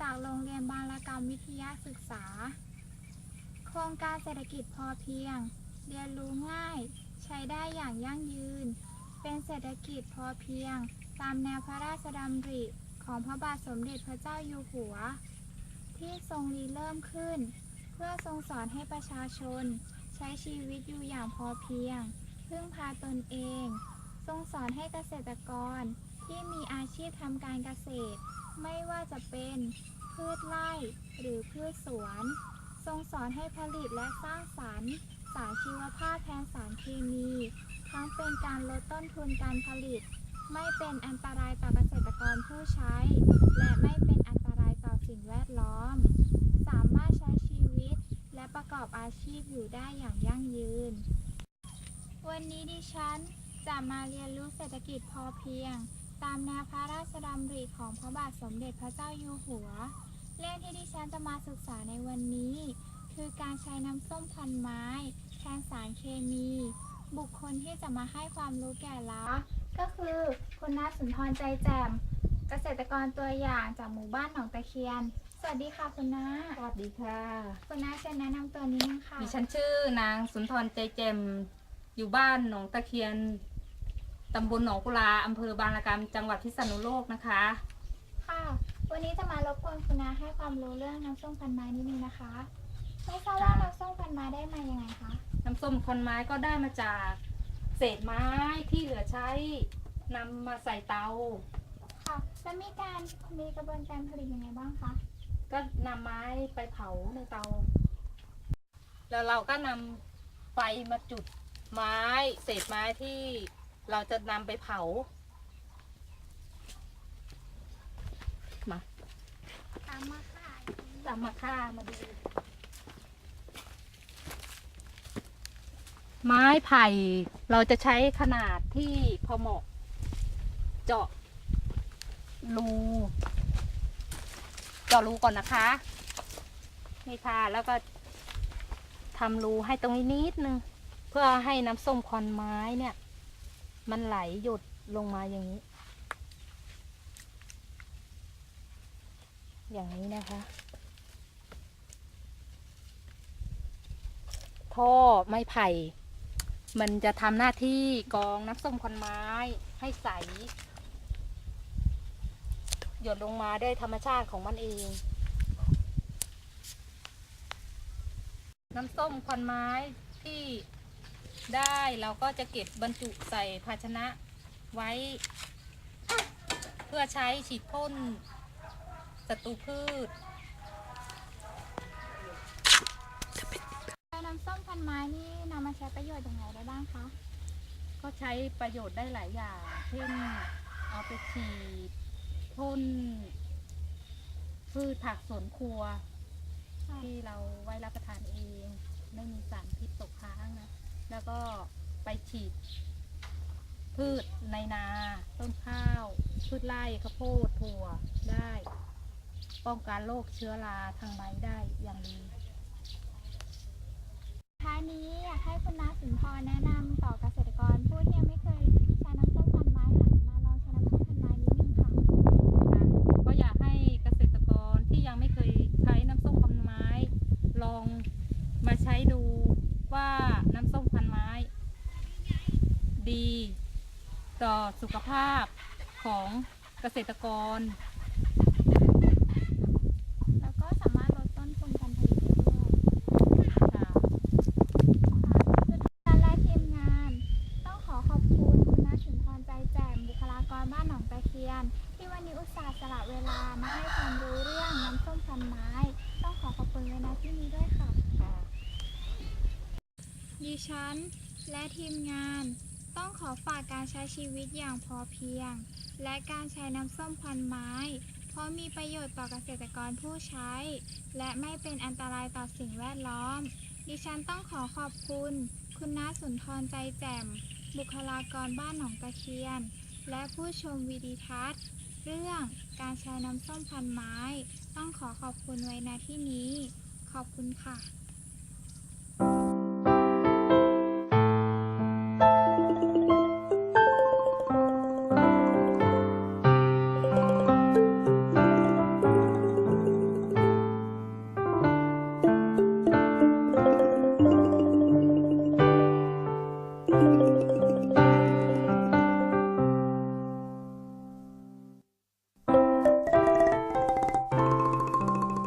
จากโรงเรียนบางระกรรมวิทยาศึกษา โครงการเศรษฐกิจพอเพียง เรียนรู้ง่าย ใช้ได้อย่างยั่งยืน เป็นเศรษฐกิจพอเพียง ตามแนวพระราชดำริของพระบาทสมเด็จพระเจ้าอยู่หัว ที่ทรงรีเริ่มขึ้น เพื่อทรงสอนให้ประชาชน ใช้ชีวิตอยู่อย่างพอเพียง พึ่งพาตนเอง ทรงสอนให้เกษตรกรที่มีอาชีพทำการเกษตร ไม่ว่าจะเป็นพืชไร่หรือพืชสวน ทรงสอนให้ผลิตและสร้างสรรค์ สารชีวภาพแทนสารเคมี ทั้งเป็นการลดต้นทุนการผลิต ไม่เป็นอันตรายต่อเกษตรกรผู้ใช้ และไม่เป็นอันตรายต่อสิ่งแวดล้อม สามารถใช้ชีวิตและประกอบอาชีพอยู่ได้อย่างยั่งยืน วันนี้ดิฉันจะมาเรียนรู้เศรษฐกิจพอเพียง ตามแนวพระราชดำริของพระบาทสมเด็จพระเจ้าอยู่หัว เรื่องที่ดิฉันจะมาศึกษาในวันนี้ คือการใช้น้ำส้มควันไม้แทนสารเคมี บุคคลที่จะมาให้ความรู้แก่เราก็คือคุณนาสุนทรใจแจ่มเกษตรกรตัวอย่างจากหมู่บ้านหนองตะเคียน สวัสดีค่ะคุณน้าสวัสดีค่ะ คุณน้าเชิญแนะนำตัวนิดนึงค่ะ ดิฉันชื่อนางสุนทรใจเจมอยู่บ้านหนองตะเคียน ตำบลหนองกุลาอำเภอบางละกำจังหวัดพิษณุโลกนะคะ ค่ะ วันนี้จะมารบกวนคุณน้าให้ความรู้เรื่องน้ำส้มพันไม้นิดนึงนะคะ ไม่ทราบว่าค่ะน้ำส้มพันไม้ได้มายังไงคะ น้ำส้มควันไม้ก็ได้มาจากเศษไม้ที่เหลือใช้นำมาใส่เตา ค่ะ แล้วมีการมีกระบวนการผลิตยังไงบ้างคะ ก็นำไม้ไปเผาในเตา แล้วเราก็นำไฟมาจุดไม้ เศษไม้ที่ เราจะนำไปเผา มาตามมาค่ะตามมาค่ามาดู ไม้ไผ่เราจะใช้ขนาดที่พอเหมาะ เจาะรูเจาะรูก่อนนะคะ นี่ค่ะ แล้วก็ทำรูให้ตรงนี้นิดนึง เพื่อให้น้ำส้มควันไม้เนี่ย มันไหลหยดลงมาอย่างนี้ อย่างนี้นะคะ ท่อไม้ไผ่ มันจะทำหน้าที่กรองน้ำส้มควันไม้ให้ใส หยดลงมาได้ธรรมชาติของมันเอง น้ำส้มควันไม้ที่ ได้เราก็จะเก็บบรรจุใส่ภาชนะไว้ เพื่อใช้ฉีดพ่นศัตรูพืชแล้วน้ำส้มพันไม้นี่นำมาใช้ประโยชน์ยังไงได้บ้างคะก็ใช้ประโยชน์ได้หลายอย่างเช่นเอาไปฉีดพ่นพืชผักสวนครัว ที่เราไว้รับประทานเอง ไม่มีสารพิษตกค้างนะ แล้วก็ไปฉีด พืชในนาต้นข้าว พืชไร่ข้าวโพดถั่วได้ ป้องกันโรคเชื้อราทางใบได้อย่างดีท้ายนี้อยากให้คุณนาสุนทรแนะนำต่อเกษตรกรผู้ที่ยังไม่เคยใช้น้ำส้มพันไม้หันมาลองใช้น้ำส้มพันไม้นิดนึงค่ะ ก็อยากให้เกษตรกรที่ยังไม่เคยใช้น้ำส้มพันไม้ ลองมาใช้ดูว่าน้ำส้มพันไม้ ดี ต่อสุขภาพของเกษตรกร แล้วก็สามารถลดต้นทุนการผลิตได้ด้วยค่ะการและทีมงาน ต้องขอขอบคุณคุณนาสุนทรใจแจ่มบุคลากรบ้านหนองตะเคียน ที่วันนี้อุตส่าห์สละเวลามาให้ความรู้เรื่องน้ำส้มพันไม้ ต้องขอขอบคุณไว้ณที่นี้ด้วยค่ะ ดิฉันและทีมงาน ต้องขอฝากการใช้ชีวิตอย่างพอเพียง และการใช้น้ำส้มควันไม้ เพราะมีประโยชน์ต่อเกษตรกรผู้ใช้ และไม่เป็นอันตรายต่อสิ่งแวดล้อม ดิฉันต้องขอขอบคุณ คุณน้าสุนทรใจแจ่ม บุคลากรบ้านหนองตะเคียน และผู้ชมวิดีทัศน์ เรื่องการใช้น้ำส้มพันไม้ ต้องขอขอบคุณไว้ณที่นี้ ขอบคุณค่ะ